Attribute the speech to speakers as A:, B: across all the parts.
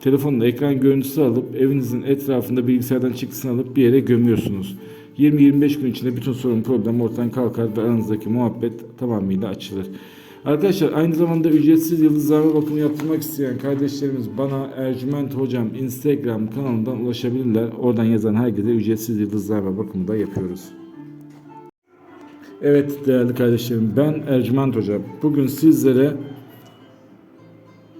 A: telefonla ekran görüntüsü alıp evinizin etrafında bilgisayardan çıktısını alıp bir yere gömüyorsunuz. 20-25 gün içinde bütün sorun problem ortadan kalkar ve aranızdaki muhabbet tamamıyla açılır. Arkadaşlar aynı zamanda ücretsiz yıldızlarma bakımı yaptırmak isteyen kardeşlerimiz bana Ercüment Hocam Instagram kanalından ulaşabilirler. Oradan yazan herkese ücretsiz yıldızlarma bakımı da yapıyoruz. Evet değerli kardeşlerim ben Ercüment Hocam. Bugün sizlere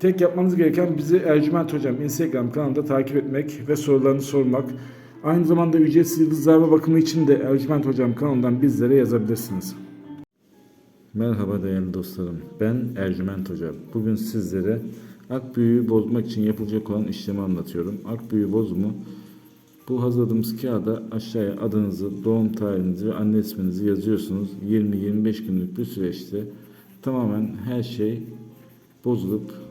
A: Tek yapmanız gereken bizi Ercüment Hocam Instagram kanalında takip etmek ve sorularını sormak. Aynı zamanda ücretsiz yıldızlarma bakımı için de Ercüment Hocam kanalından bizlere yazabilirsiniz. Merhaba değerli dostlarım. Ben Ercüment Hocam. Bugün sizlere ak büyüğü bozmak için yapılacak olan işlemi anlatıyorum. Ak büyü bozumu bu hazırladığımız kağıda aşağıya adınızı, doğum tarihinizi ve anne isminizi yazıyorsunuz. 20-25 günlük bir süreçte tamamen her şey bozulup